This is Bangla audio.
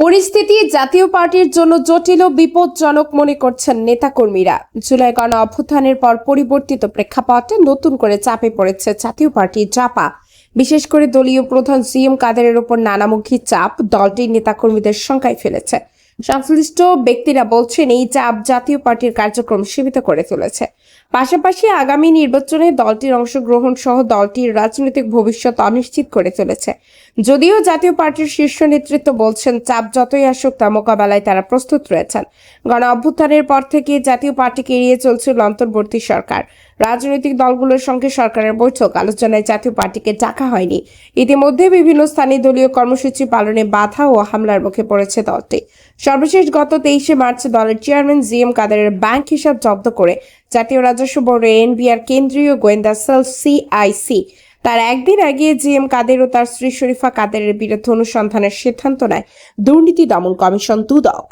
পরিস্থিতি জাতীয় পার্টির জন্য জটিল ও বিপজ্জনক মনে করছেন নেতাকর্মীরা। জুলাই গণ অভ্যুত্থানের পর পরিবর্তিত প্রেক্ষাপটে নতুন করে চাপে পড়েছে জাতীয় পার্টি জাপা। বিশেষ করে দলীয় প্রধান সিএম কাদেরের ওপর নানামুখী চাপ দলটির নেতাকর্মীদের সংখ্যায় ফেলেছে। সংশ্লিষ্ট ব্যক্তিরা বলছেন, এই চাপ জাতীয় পার্টির কার্যক্রম সীমিত করে তুলেছে। পাশাপাশি আগামী নির্বাচনে দলটির অংশগ্রহণ সহ দলটির রাজনৈতিক ভবিষ্যৎ অনিশ্চিত করে চলেছে যদিও জাতীয় পার্টির শীর্ষ নেতৃত্ব বলছেন, চাপ যতই আসুক তা মোকাবেলায় তারা প্রস্তুত রয়েছেন। গণ অভ্যুত্থানের পর থেকে জাতীয় পার্টিকে এড়িয়ে চলছিল অন্তর্বর্তী সরকার। রাজনৈতিক দলগুলোর সঙ্গে সরকারের বৈঠক। আলোচনায় জাতীয় পার্টিকে ডাকা হয়নি। ইতিমধ্যে বিভিন্ন স্থানে দলীয় কর্মসূচি পালনে বাধা ও হামলার মুখে পড়েছে দলটি। সর্বশেষ গত তেইশে মার্চ দলের চেয়ারম্যান জি এম কাদেরের ব্যাংক হিসাব জব্দ করে জাতীয় রাজস্ব বোর্ড এনবিআর কেন্দ্রীয় গোয়েন্দা সেল সিআইসি। তার একদিন আগে জি এম কাদের ও তার স্ত্রী শরীফা কাদেরের বিরুদ্ধে অনুসন্ধানের সিদ্ধান্ত নেয় দুর্নীতি দমন কমিশন দুদক।